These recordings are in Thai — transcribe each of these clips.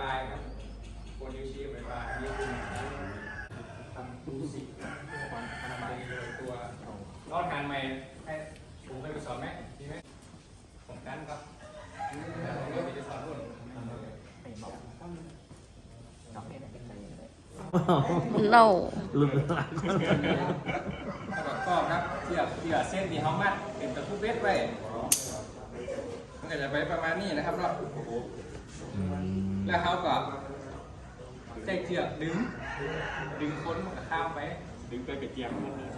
บายครับคนนิ้วชี้บายบายนี่คือทำดูสิความทำอะไรเลยตัวรอดการใหม่ให้ผมเคยไปสอนไหมดีไหมผมนั้นครับผมก็ไปสอนรุ่นเล่าลุดหลังแล้วก็ครับเสียบเทียเส้นที่เขามัดเป็นตะคุบเบ็ดไว้มันก็จะไปประมาณนี้นะครับเราโอ้โห แล้วเขาก็ใช้เชือกดึง ดึงค้นมันก็ข้ามไป ดึงไปกระเจียมมันเลย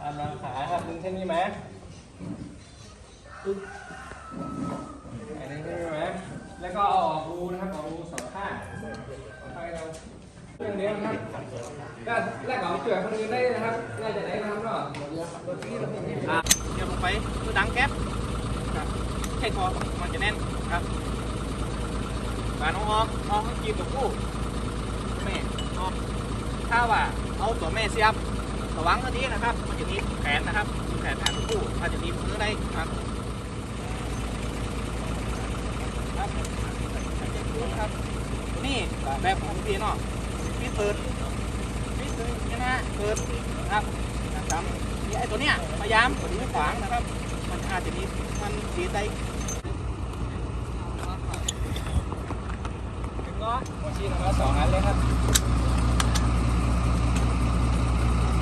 ตามลำขาครับดึงเส้นนี้ไหมปึ๊บอันนี้ใช่ไหมแล้วก็เอาออกรูนะครับออกรูสองข้างไปเราเรื่องเดียวนะครับก็แลกเอาเชือกคนอื่นได้นะครับน่าจะได้นะครับเนาะอะเดี๋ยวลงไปคือดังแก๊สครับให้คอมันจะแน่นครับ มาน้องออมออมให้กินกับผู้แม่ออมถ้าว่าเอาตัวแม่เสียบระวังตัวนี้นะครับ มันจะหนีแขนนะครับหนีบแขนทางผู้อาจจะหนีบมือได้ครับครับครับนี่แบบของพี่เนาะพี่เปิดพี่เปิดนี่นะเปิดนะครับนะครับไอตัวเนี้ยพยายามกดไม่ขวางนะครับ มันอาจจะมีมันสีได้ ถึงก็ หัวชีทำมาสองอันเลยครับ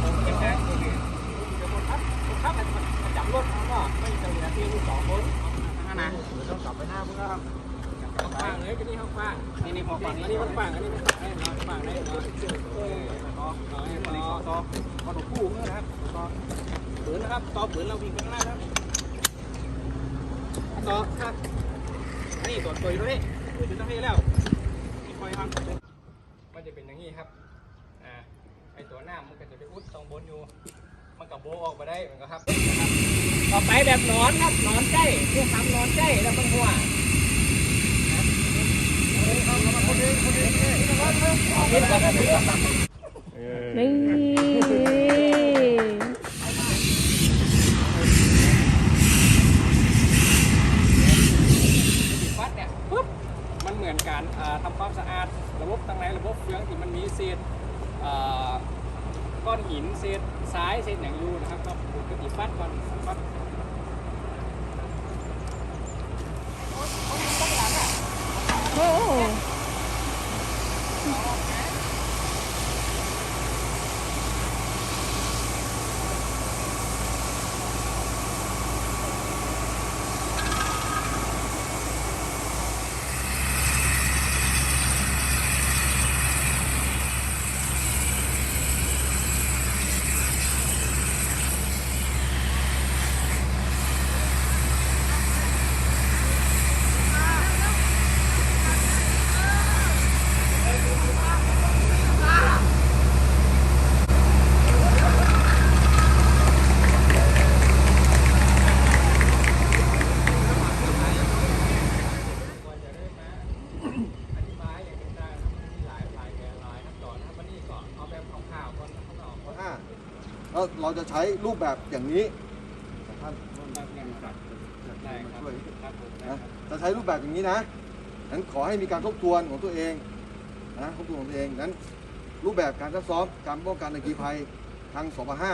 ผมเป็นแค่ตัวหนึ่งเดี๋ยวคนทับคนทับมันมันจับรถเขาก็ไม่จะเหลือเพียงลูกสองคนนะนะเดี๋ยวต้องกลับไปหน้าพวกเราครับข้างฟางเลยก็นี่ข้างฟางนี่นี่พอฝั่งอันนี้มันฟางอันนี้มันฟางให้เราฟางได้เราเออต่อต่อต่อต่อพอถูกคู่นะครับต่อปืนนะครับต่อปืนเราวิ่งไปข้างหน้าครับต่อครับอันนี้ตัวตัวอยู่ตรงนี้ตัวอยู่ตรงนี้แล้ว คอยครับมันจะเป็นอย่างนี้ครับอ่าไอตัวหน้ามันก็จะไปอุดตรงบนอยู่มันกับโบออกมาได้มันก็ครับนะครับ ต่อไปแบบนอนครับนอนใกล้เพื่อทำนอนใกล้แล้วมันหัวนะเอาเอามาคนเดียวคนเดียวคนเดียวเอาเดียวเอาเดียวเอาเดียว นี่ วัดเนี่ยปุ๊บ มันเหมือน การอ่าทำความสะอาด ระบบตั้งในระบบเฟืองที่มันมีเศษก้อนหินเศษทรายเศษอย่างยู่นะครับก็ปกติฟัดก่อนฟัด้วเราจะใช้รูปแบบอย่างนี้ท่านช่วยนะจะใช้รูปแบบอย่างนี้นะนั้นขอให้มีการทบทวนของตัวเองนะทบทวนของตัวเองนั้น รูปแบบการซักซ้อมการป้องกันอัคคีภัยทางสบห้า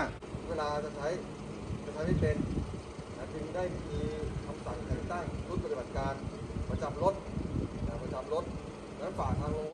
เวลาจะใช้จะใช้ไม่เป็นนะจึงได้มีคำสั่งแต่งตั้งชุดปฏิบัติการประจำรถนะประจำรถนั้นฝากทางโรง